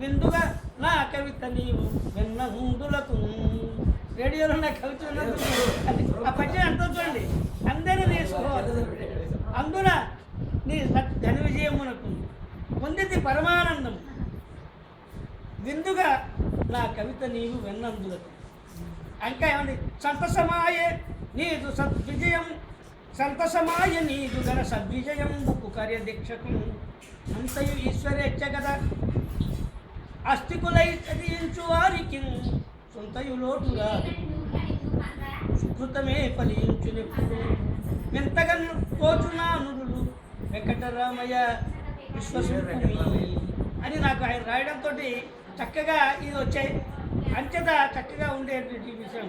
విందుగా నా కవిత నీవు వెన్నందులకు రేడియోలో నా కవిత ఆ పద్యం ఎంత చూడండి అందరూ తీసుకోవాలి అందున నీ సత్ ఘన విజయమునకు పొందితి పరమానందం విందుగా నా కవిత నీవు వెన్నందులకు ఇంకా ఏమండి సంతసమాయే నీదు సద్విజయం సంతసమాయ నీదు గల సద్విజయం బుక్కు కార్యదీక్షకు అంతయు ఈశ్వరేచ్ఛ కదా అస్థికులై చదివించు వారికి సొంతయు లోటుగా సుకృతమే ఫలించునెప్పుడు. ఎంతగన్ను తోచునా నుడులు వెంకటరామయ్య విశ్వసూర్యుని అని నాకు ఆయన రాయడంతో చక్కగా ఇది వచ్చాయి అంచెత చక్కగా ఉండేటువంటి విషయం.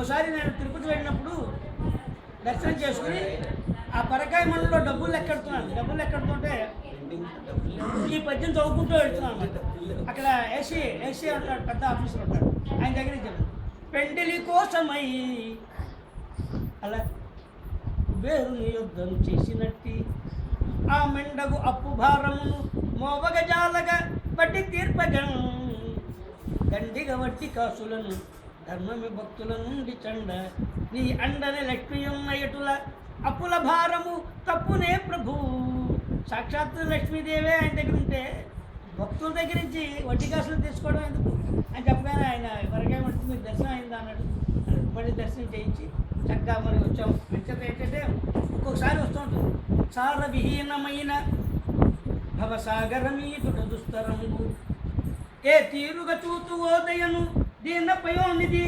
ఓసారి నేను తిరుపతి వెళ్ళినప్పుడు దర్శనం చేసుకుని ఆ పరకాయ మండలో డబ్బులు ఎక్కడుతున్నాను? డబ్బులు ఎక్కడుతుంటే ఈ పద్యం చదువుకుంటూ వెళ్తున్నాను. అక్కడ ఏసీ ఏసీ ఉంటాడు పెద్ద ఆఫీసర్ ఉంటాడు. ఆయన దగ్గర ఇచ్చాను పెండిలి కోసమై అలా వేరుని యుద్ధం చేసినట్టి ఆ మెండగు అప్పు భారమును మోవగజాలగా పట్టి తీర్పగం. దండిగ వట్టి కాసులను ధర్మమి భక్తుల నుండి చండ. నీ అండని లక్ష్మీయమ్మయ్యటుల అప్పుల భారము తప్పునే ప్రభు. సాక్షాత్తు లక్ష్మీదేవే ఆయన దగ్గర ఉంటే భక్తుల దగ్గర నుంచి వడ్డీ కాసులు తీసుకోవడం ఎందుకు? అని చెప్పగానే ఆయన వరకే మట్టి మీకు దర్శనం అయిందా? అన్నాడు. మళ్ళీ దర్శనం చేయించి చక్కగా మరి వచ్చాం. అంచేత ఏంటంటే ఒక్కొక్కసారి వస్తూ ఉంటుంది. సార విహీనమైన భవసాగరమీదుడు దుస్తరంబు ఏ తీరుగా చూతు ఓదయను దీన పయోనిది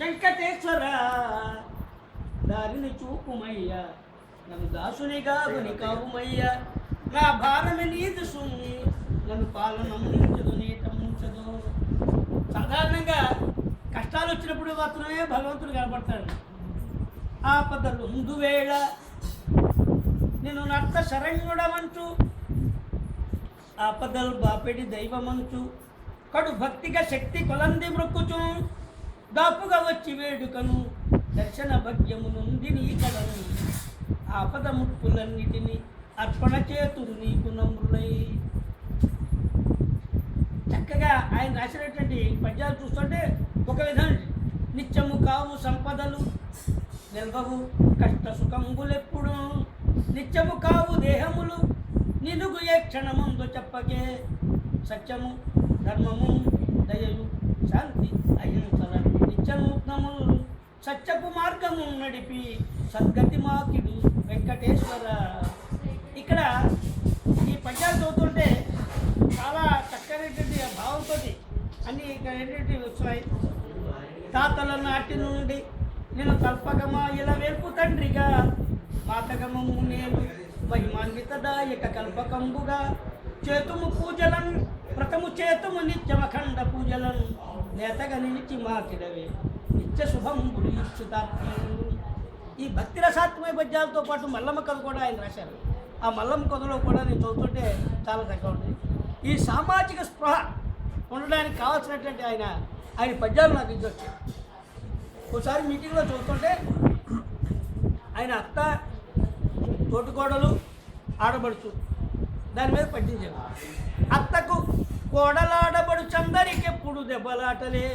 వెంకటేశ్వర. దారిని చూపుమయ్యా నన్ను దాసునిగా గుని కావుమయ్యా. నా భారమి నీది సుమ్మి నన్ను పాలన ముంచదు నీట ముంచదు. సాధారణంగా కష్టాలు వచ్చినప్పుడు మాత్రమే భగవంతుడు కనపడతాడు. ఆపదలు ముందు వేళ నేను నర్త శరణ్యుడమంచు ఆపదలు బాపెడి దైవమంచు కడు భక్తిగా శక్తి కొలంది మృక్కుచు దాపుగా వచ్చి వేడుకను దర్శన భగ్యము నుండి నీ కలను ఆపద ముప్పులన్నిటినీ అర్పణ చేతులు నీకు నమ్రులై. చక్కగా ఆయన రాసినటువంటి పద్యాలు చూస్తుంటే ఒక విధం నిత్యము కావు సంపదలు నిల్వవు కష్ట సుఖంబులెప్పుడు నిత్యము కావు దేహములు నిలుగు ఏ క్షణముందు చెప్పకే. సత్యము ధర్మము దయయు శాంతి అహింసల నిత్యనూత్నము సత్యపు మార్గము నడిపి సద్గతి మాకిడు వెంకటేశ్వర. ఇక్కడ ఈ పద్యాలు చదువుతుంటే చాలా చక్కనటువంటి భావంతో అన్ని ఇక్కడ వచ్చాయి. తాతల నాటి నుండి నేను కల్పగమా ఇలా వేల్పు తండ్రిగా పాతగమము నేను మహిమాన్వితదాయక కల్పకంబుగా చేతుము పూజలను ప్రతము చేతుము నిత్యమఖండ పూజలను నేతగా నిలిచి మాకిడవే నిత్య శుభం ఈ భక్తి రసాత్మయ పద్యాలతో పాటు మల్లమ్మ కథ కూడా ఆయన రాశారు. ఆ మల్లమ్మ కథలో కూడా నేను చదువుతుంటే చాలా చక్కగా ఉంటుంది. ఈ సామాజిక స్పృహ ఉండడానికి కావాల్సినటువంటి ఆయన ఆయన పద్యాలు నాకు ఇది వచ్చాయి ఒకసారి మీటింగ్లో చూస్తుంటే ఆయన అత్త తోటికోడలు ఆడబడుచు దాని మీద పట్టించారు అత్తకు కోడలాడబడు చందరికెప్పుడు దెబ్బలాటలే?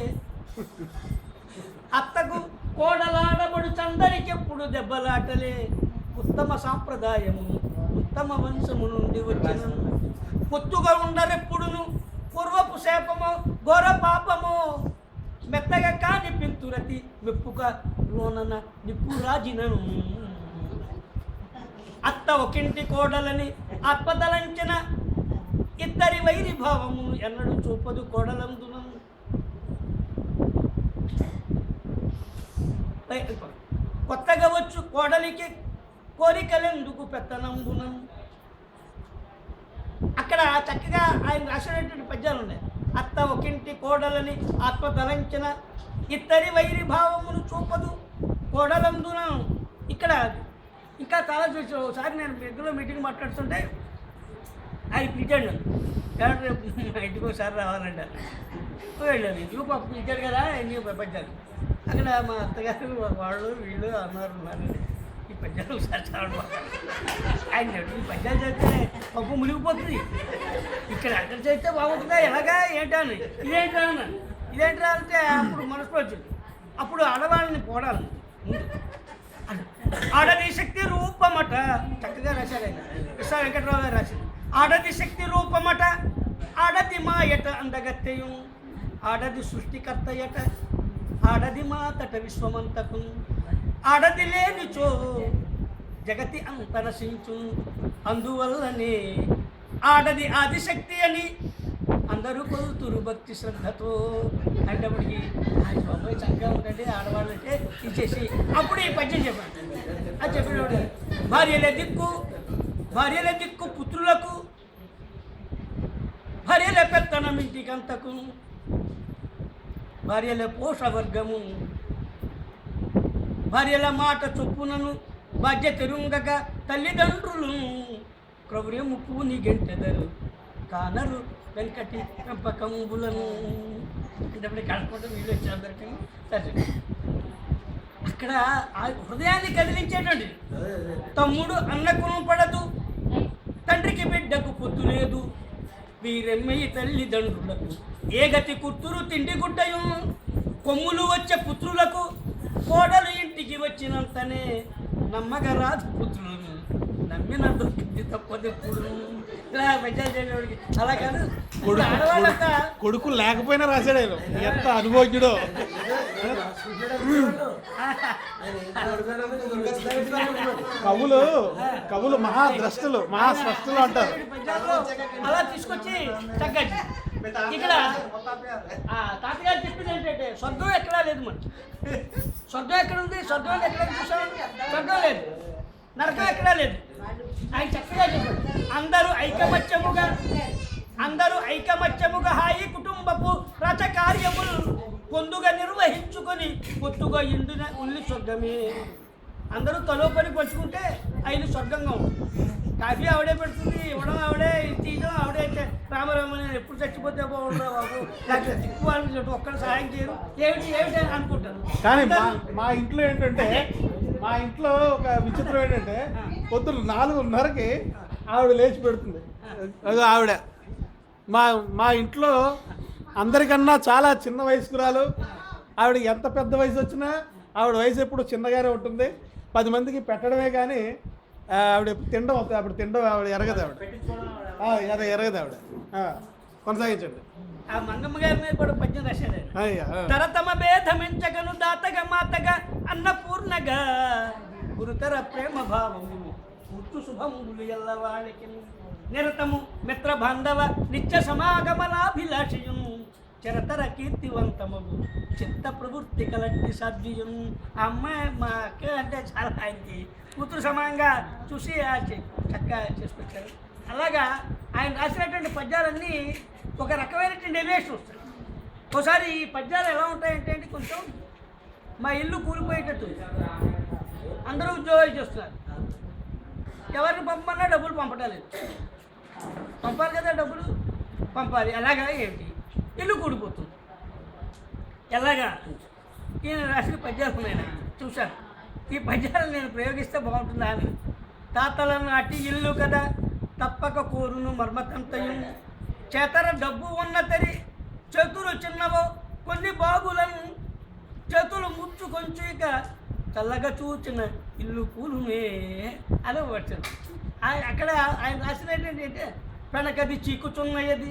అత్తకు కోడలాడబడు చందరికెప్పుడు దెబ్బలాటలే? ఉత్తమ సాంప్రదాయము ఉత్తమ వంశము నుండి వచ్చిన పొత్తుగా ఉండరెప్పుడును? పూర్వపు శాపము ఘోర పాపము? మెత్తగా కాని పింతురతి మెప్పుక లోనన నిప్పు రాజినను. అత్త ఒకింటి కోడలని ఆత్మదలంచిన ఇద్దరి వైరి భావము ఎన్నడూ చూపదు కోడలందున. కొత్తగా వచ్చు కోడలికి కోరికలెందుకు పెత్తనంబునం? అక్కడ చక్కగా ఆయన రాసినటువంటి పద్యాలు ఉన్నాయి. అత్త ఒకింటి కోడలని ఆత్మ తలంచిన ఇద్దరి వైరి భావమును చూపదు కోడలందున ఇక్కడ ఇంకా చాలా చూసి ఒకసారి నేను రెగ్యులో మీటింగ్ మాట్లాడుతుంటే ఆయన పిలిచాడు రేపు మా ఇంటికి ఒకసారి రావాలంటారు వెళ్ళాను ఇంటికి పాప పిలిచాడు కదా ఎన్ని పద్యాలు. అక్కడ మా అత్తగారు వాళ్ళు వీళ్ళు అన్నారు ఉన్నారండి ఈ పద్యాలు ఒకసారి ఆయన ఈ పద్యాలు చేస్తే పప్పు మునిగిపోతుంది. ఇక్కడ అక్కడ చేస్తే బాగుంటుందా? ఎలాగా? ఏంటా అని. ఇదేంటా అన్న? ఇదేంటా అంటే అప్పుడు మనసులో వచ్చింది. అప్పుడు ఆడవాళ్ళని పోడాలి. ఆడది శక్తి రూపమట. చక్కగా రాశారు ఆయన. విశ్వ వెంకటరావు గారు రాశారు. ఆడది శక్తి రూపమట. ఆడది మాయట అందగత్తెయు. ఆడది సృష్టికర్తయట ఆడది మాతట విశ్వమంతకు. ఆడది లేనిచో జగతి అంత నశించు అందువల్లనే ఆడది ఆదిశక్తి అని అందరూ కొలుతురు భక్తి శ్రద్ధతో. అంటప్పటికి ఆయన బాబాయ్ చక్కగా ఉండండి ఆడవాళ్ళు అంటే ఇచ్చేసి అప్పుడు ఈ పద్యం చెప్పాడు. అది చెప్పినప్పుడు భార్యల దిక్కు భార్యల దిక్కు పుత్రులకు భార్యల పెత్తనం ఇంటికంతకు భార్యల పోషవర్గము భార్యల మాట చొప్పునను బాధ్యత రుంగక తల్లిదండ్రులు క్రౌర్యము పూని గెంటెదరు కానరు వెంకటి పెంపకంబులను అంటే కడపడం వీళ్ళు వచ్చి సరే. అక్కడ ఆ హృదయాన్ని కదిలించేటండి. తమ్ముడు అన్నకును పడదు. తండ్రికి బిడ్డకు పొత్తు లేదు. వీరెమ్మయి తల్లిదండ్రులకు ఏ గతి కుర్తురు తిండి గుడ్డయు కొమ్ములు వచ్చే పుత్రులకు కోడలు ఇంటికి వచ్చినంతనే నమ్మగరాదు పుత్రులను నమ్మిన దొరికింది తప్పదు చేయడానికి అలా కాదు ఇప్పుడు కొడుకు లేకపోయినా రాశాడు ఆయన ఎంత అనుభవజ్ఞుడో కవులు కవులు మహాద్రష్టలు మహాస్రష్టలు అంటారు అలా తీసుకొచ్చి తగ్గచ్చు ఇక్కడ తాతగారు చెప్పింది ఏంటంటే స్వర్గం ఎక్కడా లేదు మరి. స్వర్గం ఎక్కడ ఉంది? స్వర్గం ఎక్కడ చూసాను స్వర్గం లేదు. నరకం ఎక్కడా లేదు. ఆయన చక్కగా చెప్పాడు. అందరూ ఐకమత్యముగా అందరూ ఐకమత్యముగా హాయి కుటుంబపు రచ కార్యములు పొందుగా నిర్వహించుకొని పొత్తుగా ఇందున ఉల్లి స్వర్గమే. అందరూ తలో పని పంచుకుంటే ఆయన స్వర్గంగా ఉంటుంది కాఫీ ఆవిడే పెడుతుంది ఇవ్వడం ఆవిడే తీయడం ఆవిడే అయితే రామరామని ఎప్పుడు చచ్చిపోతే బాగుండవు బాబు. వాళ్ళని చోటు ఒక్కరు సహాయం చేయరు. ఏమిటి ఏమిటి అని అనుకుంటారు. కానీ మా మా ఇంట్లో ఏంటంటే మా ఇంట్లో ఒక విచిత్రం ఏంటంటే పొద్దున్న నాలుగున్నరకి ఆవిడ లేచి పెడుతుంది. అది ఆవిడ. మా మా ఇంట్లో అందరికన్నా చాలా చిన్న వయస్కురాలు. ఆవిడ ఎంత పెద్ద వయసు వచ్చినా ఆవిడ వయసు ఎప్పుడు చిన్నగానే ఉంటుంది. పది మందికి పెట్టడమే కానీ ఆవిడ తినడం అవుతుంది ఆవిడ తినడం ఆవిడ ఎరగదు ఆవిడ. ఆ, ఎర- ఎరగదు ఆవిడ. ఆ, కొనసాగించండి. ఆ మంగమ్మ గారి మీద కూడా పద్యం రాశాడు. తరతమ భేదమించగను దాతగా మాతగా అన్నపూర్ణగా. గురుతర ప్రేమ భావము ముత్తు శుభములు ఎల్లవాళ్ళకి నిరతము మిత్ర బాంధవ నిత్య సమాగమనాభిలాషయం చిరతర కీర్తివంతమగు చిత్త ప్రవృత్తి కలట్టి సాధ్యం అమ్మాయి మా అక్క అంటే చాలా ఆయనకి కూతురు సమానంగా చూసి చక్కగా చేసుకొచ్చారు. అలాగా ఆయన రాసినటువంటి పద్యాలన్నీ ఒక రకమైనటువంటి ఎలివేషన్ వస్తాయి. ఒకసారి ఈ పద్యాలు ఎలా ఉంటాయంటే అండి కొంచెం మా ఇల్లు కూలిపోయేటట్టు అందరూ ఉద్యోగాలు చేస్తున్నారు. ఎవరిని పంపమన్నా డబ్బులు పంపటాలేదు. పంపాలి కదా డబ్బులు? పంపాలి. ఎలాగా ఏంటి? ఇల్లు కూడిపోతుంది ఎలాగా? ఈయన రాసిన పద్యాలు ఉన్నాయి? చూశాను. ఈ పద్యాలు నేను ప్రయోగిస్తే బాగుంటుందా? తాతలను అట్టి ఇల్లు కదా తప్పక కోరును మర్మతంతయు. చేతర డబ్బు ఉన్నతరి చేతులు చిన్నవో కొన్ని బాగులను చేతులు ముచ్చు కొంచెం చల్లగా చూచిన ఇల్లు కూలునే అని వచ్చిన ఆయన అక్కడ ఆయన రాసినటువంటి ఏంటంటే పెనకది చీకుచున్నయది.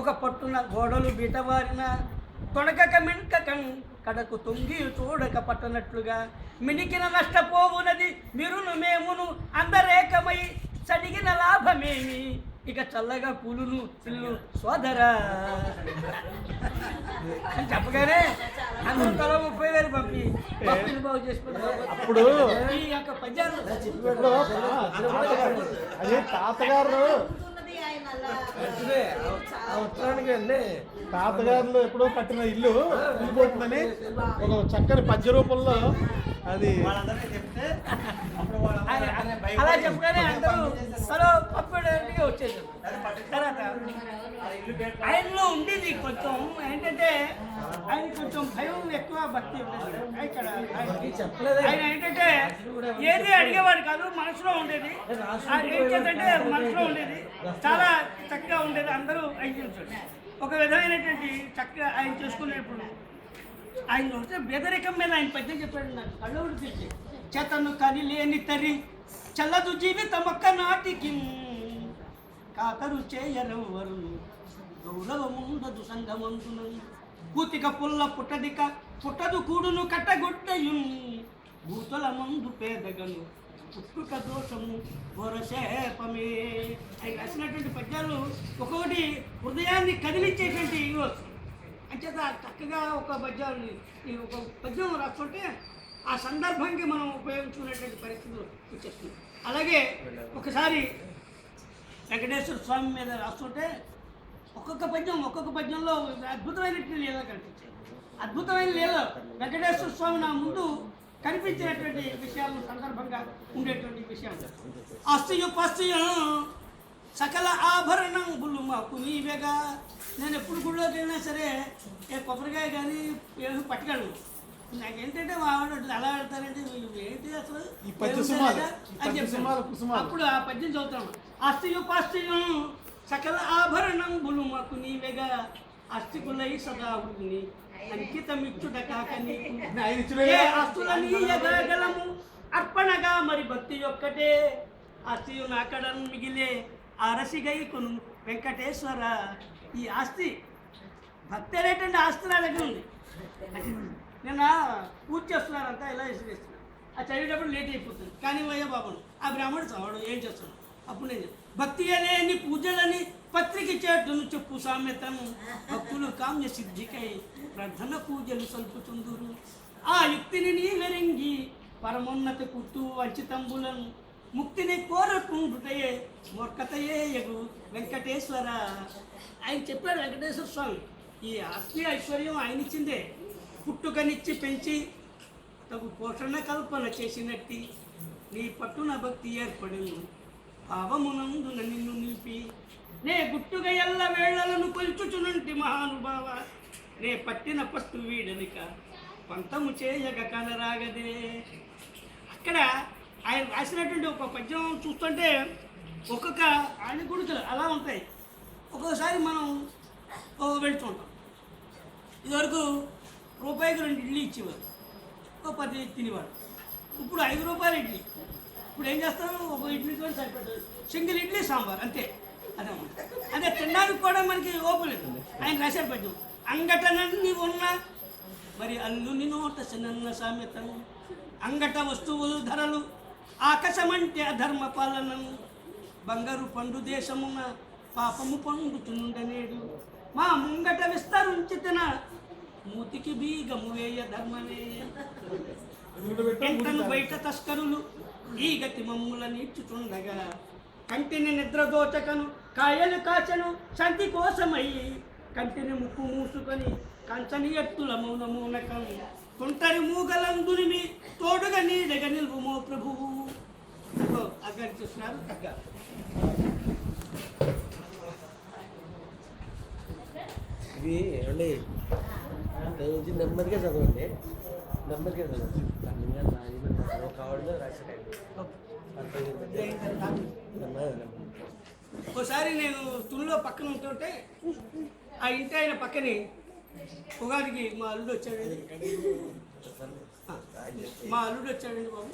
ఒక పట్టున గోడలు బీటవారిన తొడకక మిణకకం కడకు తొంగి చూడక పట్టనట్లుగా. మినికిన నష్టపోవునది మీరును మేమును అందరేకమై సడిగిన లాభమేమి? ఇక చల్లగా కూలును పిల్లు సోదరా. అని చెప్పగానే అందరూ ముప్పై వేలు పంపి. పంపిణీ బాగు అప్పుడు ఈ యొక్క పద్యాలు. తాతగారు అదే తాతగారు తాతగారులు ఎప్పుడో కట్టిన ఇల్లు కూలిపోతుందని ఒక చక్కని పద్య రూపంలో అది. ఆయన అలా చెప్పగానే అందరూ హలో పంపడానికి వచ్చేసారు. తర్వాత ఆయనలో ఉండేది కొంచెం ఏంటంటే ఆయన కొంచెం భయం ఎక్కువ భక్తి ఉండేది. ఇక్కడ ఆయన- ఆయన ఏంటంటే ఏది అడిగేవాడు కాదు మనసులో ఉండేది. ఆయన ఏం చేద్దంటే మనసులో ఉండేది. చాలా చక్కగా ఉండేది అందరూ అందించాడు ఒక విధమైనటువంటి చక్కగా ఆయన చేసుకునేప్పుడు ఆయన వస్తే బెదరికం మీద ఆయన పద్యం చెప్పాడు నాకు. కళ్ళవుడు తెచ్చి చేతను కని లేని తరి చల్లదు జీవితమొక్క నాటికి. కాకరు చేయరెవ్వరు గౌరవముండదు సంగమందును కూతిక పుల్ల పుట్టదిక పుట్టదు కూడును కట్టగొట్టయు భూతుల మందు పేదగను పుట్టుక దోషము వరసేపమే. ఆయన రాసినటువంటి పద్యాలు ఒక్కొక్కటి హృదయాన్ని కదిలించేటువంటి ఇవి అంచేత చక్కగా ఒక పద్యాన్ని ఈ ఒక పద్యం రాస్తుంటే ఆ సందర్భానికి మనం ఉపయోగించుకునేటువంటి పరిస్థితులు వచ్చేస్తుంది అలాగే ఒకసారి వెంకటేశ్వర స్వామి మీద రాస్తుంటే ఒక్కొక్క పద్యం ఒక్కొక్క పద్యంలో అద్భుతమైనటువంటి లీల కనిపించాయి. అద్భుతమైన లీల వెంకటేశ్వర స్వామి నా ముందు కనిపించినటువంటి విషయాలు సందర్భంగా ఉండేటువంటి విషయాలు. అస్థియు పస్థియు సకల ఆభరణం బుల్లు మాకు నీవేగా. నేను ఎప్పుడు గుళ్ళోకి వెళ్ళినా సరే ఏ కొబ్బరికాయ కానీ ఏమి పట్టుకెళ్ళను నాకేంటంటే మా ఆవిడ అలా వెళ్తారంటే వీళ్ళు ఏంటి అసలు? అని. అప్పుడు ఆ పద్యం చదువుతాను అస్థియు పాస్థియు సకల ఆభరణం బులు మాకు నీవేగా. అస్థికులై సదా హృదిని అంకితమిచ్చుట కాక నీకు ఏ అర్పణగా మరి భక్తి ఒక్కటే. ఆస్తియు నాకడను మిగిలే. అరసిగై కొను వెంకటేశ్వర. ఈ ఆస్తి భక్తి అనేటువంటి ఆస్తి నా దగ్గర ఉంది. నిన్న పూజ చేస్తున్నారంతా ఇలా విసిరేస్తున్నారు ఆ చదివేటప్పుడు లేట్ అయిపోతుంది. కానీ అయ్యా బాబు ఆ బ్రాహ్మణుడు చదవడు ఏం చేస్తాడు? అప్పుడు నేను చెప్తాను. భక్తి లేని పూజలని పత్రిక చేటును చెప్పు సామెతను. భక్తులు కామ్య సిద్ధికై ప్రధాన పూజలు సల్పుచుందురు. ఆ యుక్తిని నీ వెరింగి పరమోన్నత కుట్టు వంచితంబులను ముక్తిని కోరకుండుటయే మొక్కతయే ఎగు వెంకటేశ్వర. ఆయన చెప్పాడు వెంకటేశ్వర స్వామి ఈ ఆస్తి ఐశ్వర్యం ఆయన ఇచ్చిందే పుట్టుకనిచ్చి పెంచి తగు పోషణ కల్పన చేసినట్టి నీ పట్టున భక్తి ఏర్పడింది. భావమునందున నిన్ను నిలిపి నే గుట్టుగా ఎల్ల వేళ్ళను కొల్చుచునుంటి మహానుభావ. నే పట్టిన పట్టు వీడనిక పంతము చేయగ కలరాగదే అక్కడ ఆయన రాసినటువంటి ఒక పద్యం చూస్తుంటే ఒక్కొక్క ఆయన గుడికలు అలా ఉంటాయి. ఒక్కొక్కసారి మనం ఓ వెళ్తుంటాం ఇదివరకు రూపాయికి రెండు ఇడ్లీ ఇచ్చేవారు. ఒక పది తినేవారు. ఇప్పుడు ఐదు రూపాయలు ఇడ్లీ. ఇప్పుడు ఏం చేస్తారు? ఒక ఇడ్లీ కూడా సరిపెట్టారు సింగిల్ ఇడ్లీ సాంబార్. అంతే. అదే అదే తినడానికి కూడా మనకి ఓపెన్ లేదు. ఆయన రాశారు పద్యం. అంగటనన్నీ ఉన్నా మరి అల్లుని నోట చిన్న సామెతను అంగట వస్తువులు ధరలు. ఆకాశమంటే అధర్మ పాలనను బంగారు పండు దేశమున పాపము పండుతుండనేడు మా ముంగట విస్తరించితన మూతికి బీగము వేయ ధర్మమే. ఎంతను బయట తస్కరులు ఈ గతి మమ్ముల నీచుచుండగా. కంటిని నిద్రదోచకను కాయలు కాచను శాంతి కోసమై కంటిని ముక్కు మూసుకొని కంచని ఎత్తుల మౌనమూనకం తుంటరి మూగలందుని తోడుగా నీడగా నిల్వుమో ప్రభువు అక్కడ చూస్తున్నారు అక్కడ ఏమండి? నెమ్మదిగా చదవండి. నెమ్మదిగా చదవండి. ఒక రాశారండి ఒకసారి నేను తుల్లో పక్కన ఉంటుంటే ఆ ఇంటి ఆయన పక్కనే ఉగాదికి మా అల్లుడు వచ్చాడండి. మా అల్లుడు వచ్చాడండి బాబు.